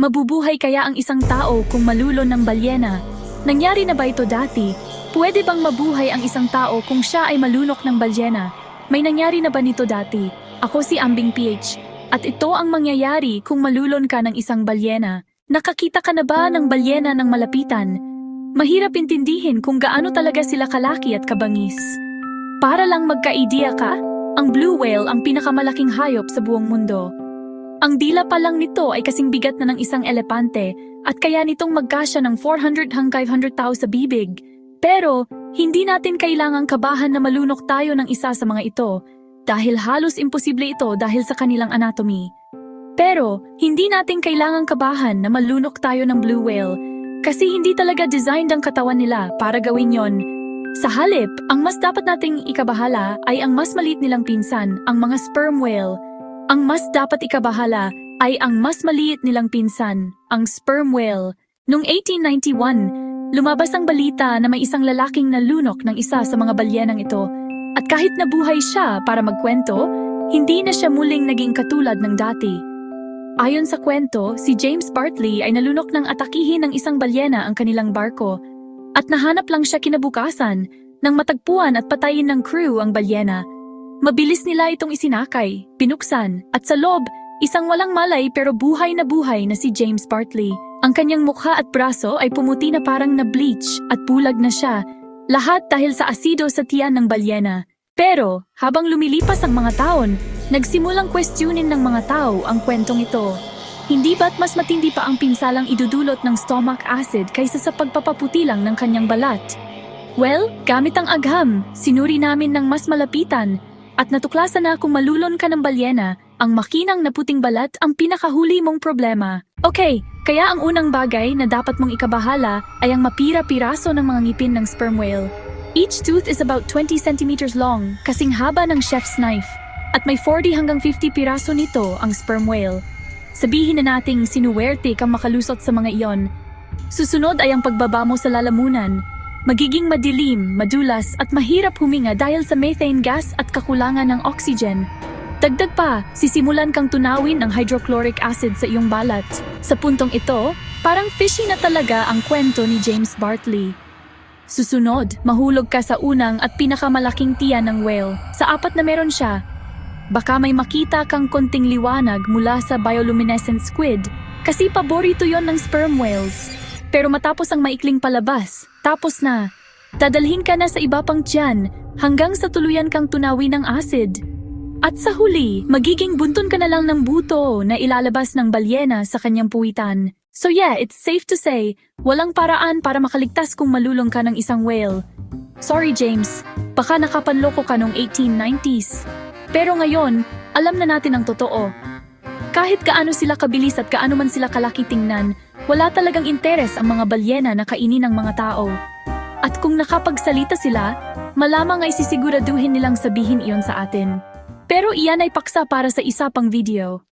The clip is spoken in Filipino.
Mabubuhay kaya ang isang tao kung malulon ng balyena? Nangyari na ba ito dati? Pwede bang mabuhay ang isang tao kung siya ay malunok ng balyena? May nangyari na ba nito dati? Ako si Ambing PH. At ito ang mangyayari kung malulon ka ng isang balyena. Nakakita ka na ba ng balyena ng malapitan? Mahirap intindihin kung gaano talaga sila kalaki at kabangis. Para lang magka-idea ka, ang blue whale ang pinakamalaking hayop sa buong mundo. Ang dila pa lang nito ay kasing bigat na ng isang elepante at kaya nitong magkasya ng 400 hanggang 500 tao sa bibig. Pero, hindi natin kailangang kabahan na malunok tayo ng isa sa mga ito dahil halos imposible ito dahil sa kanilang anatomy. Pero, hindi natin kailangang kabahan na malunok tayo ng blue whale kasi hindi talaga designed ang katawan nila para gawin yon. Sa halip, ang mas dapat nating ikabahala ay ang mas maliit nilang pinsan, ang mga sperm whale. Ang mas dapat ikabahala ay ang mas maliit nilang pinsan, ang sperm whale. Noong 1891, lumabas ang balita na may isang lalaking nalunok ng isa sa mga balyenang ito. At kahit nabuhay siya para magkwento, hindi na siya muling naging katulad ng dati. Ayon sa kwento, si James Bartley ay nalunok ng atakihin ng isang balyena ang kanilang barko at nahanap lang siya kinabukasan nang matagpuan at patayin ng crew ang balyena. Mabilis nila itong isinakay, pinuksan, at sa loob, isang walang malay pero buhay na buhay na si James Bartley. Ang kanyang mukha at braso ay pumuti na parang na-bleach at bulag na siya, lahat dahil sa asido sa tiyan ng balyena. Pero, habang lumilipas ang mga taon, nagsimulang questionin ng mga tao ang kwentong ito. Hindi ba't mas matindi pa ang pinsalang idudulot ng stomach acid kaysa sa pagpapaputi lang ng kanyang balat? Well, gamit ang agham, sinuri namin ng mas malapitan at natuklasan na kung malulon ka ng balyena, ang makinang na puting balat ang pinakahuli mong problema. Okay, kaya ang unang bagay na dapat mong ikabahala ay ang mapira-piraso ng mga ngipin ng sperm whale. Each tooth is about 20 centimeters long, kasing haba ng chef's knife, at may 40 hanggang 50 piraso nito ang sperm whale. Sabihin na nating sinuwerte kang makalusot sa mga iyon. Susunod ay ang pagbaba mo sa lalamunan. Magiging madilim, madulas at mahirap huminga dahil sa methane gas at kakulangan ng oxygen. Dagdag pa, sisimulan kang tunawin ang hydrochloric acid sa iyong balat. Sa puntong ito, parang fishy na talaga ang kwento ni James Bartley. Susunod, mahulog ka sa unang at pinakamalaking tiyan ng whale. Sa apat na meron siya, baka may makita kang konting liwanag mula sa bioluminescent squid kasi paborito yon ng sperm whales. Pero matapos ang maikling palabas, tapos na. Dadalhin ka na sa iba pang tiyan hanggang sa tuluyan kang tunawin ng acid. At sa huli, magiging bunton ka na lang ng buto na ilalabas ng balyena sa kanyang puwitan. So yeah, it's safe to say, walang paraan para makaligtas kung malulong ka ng isang whale. Sorry James, baka nakapanloko ka noong 1890s. Pero ngayon, alam na natin ang totoo. Kahit kaano sila kabilis at kaano man sila kalaki tingnan, wala talagang interes ang mga balyena na kainin ng mga tao. At kung nakapagsalita sila, malamang ay sisiguraduhin nilang sabihin iyon sa atin. Pero iyan ay paksa para sa isa pang video.